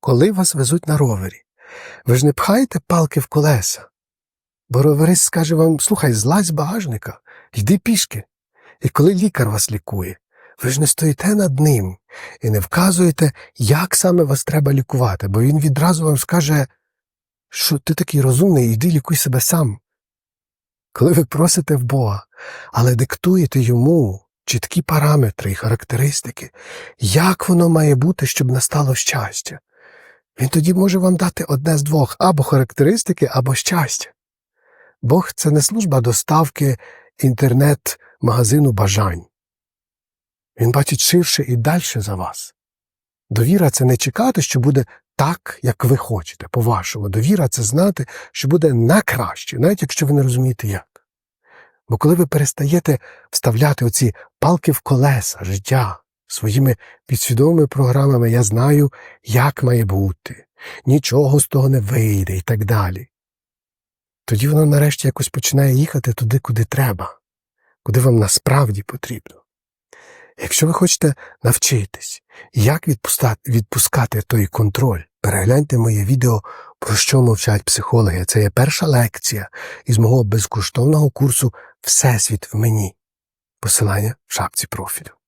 коли вас везуть на ровері, ви ж не пхаєте палки в колеса. Бо роверист скаже вам, слухай, злазь багажника, йди пішки. І коли лікар вас лікує, ви ж не стоїте над ним і не вказуєте, як саме вас треба лікувати, бо він відразу вам скаже, що ти такий розумний, йди лікуй себе сам. Коли ви просите в Бога, але диктуєте йому чіткі параметри і характеристики, як воно має бути, щоб настало щастя, він тоді може вам дати одне з двох або характеристики, або щастя. Бог це не служба доставки інтернет-магазину бажань. Він бачить ширше і далі за вас. Довіра це не чекати, що буде так, як ви хочете, по-вашому. Довіра це знати, що буде на краще, навіть якщо ви не розумієте як. Бо коли ви перестаєте вставляти оці палки в колеса життя своїми підсвідомими програмами, я знаю, як має бути, нічого з того не вийде і так далі. Тоді воно нарешті якось починає їхати туди, куди треба, куди вам насправді потрібно. Якщо ви хочете навчитись, як відпускати, той контроль, перегляньте моє відео про що мовчать психологи. Це є перша лекція із мого безкоштовного курсу Всесвіт в мені. Посилання в шапці профілю.